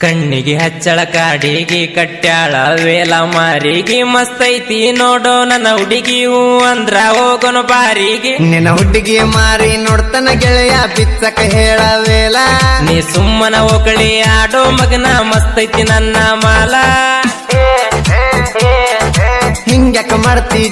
ಕಣ್ಣಿಗೆ ಹಚ್ಚಳ ಕಾಡಿಗೆ ಕಟ್ಯಾಳ ವೇಲ ಮಾರಿಗೆ ಮಸ್ತೈತಿ ನೋಡೋ ನನ್ನ ಹುಡುಗಿ ಹೂ ಅಂದ್ರ ಹೋಗೋನು ಬಾರಿಗೆ. ನಿನ್ನ ಹುಡುಗಿ ಮಾರಿ ನೋಡ್ತನ ಗೆಳೆಯ ಬಿಚ್ಚಕ ಹೇಳವೇಲ ನೀ ಸುಮ್ಮನ ಓಕಳಿ ಆಡೋ ಮಗನ ಮಸ್ತೈತಿ ನನ್ನ ಮಾಲ. ಹಿಂಗ್ಯಾಕ ಮಾಡ್ತಿ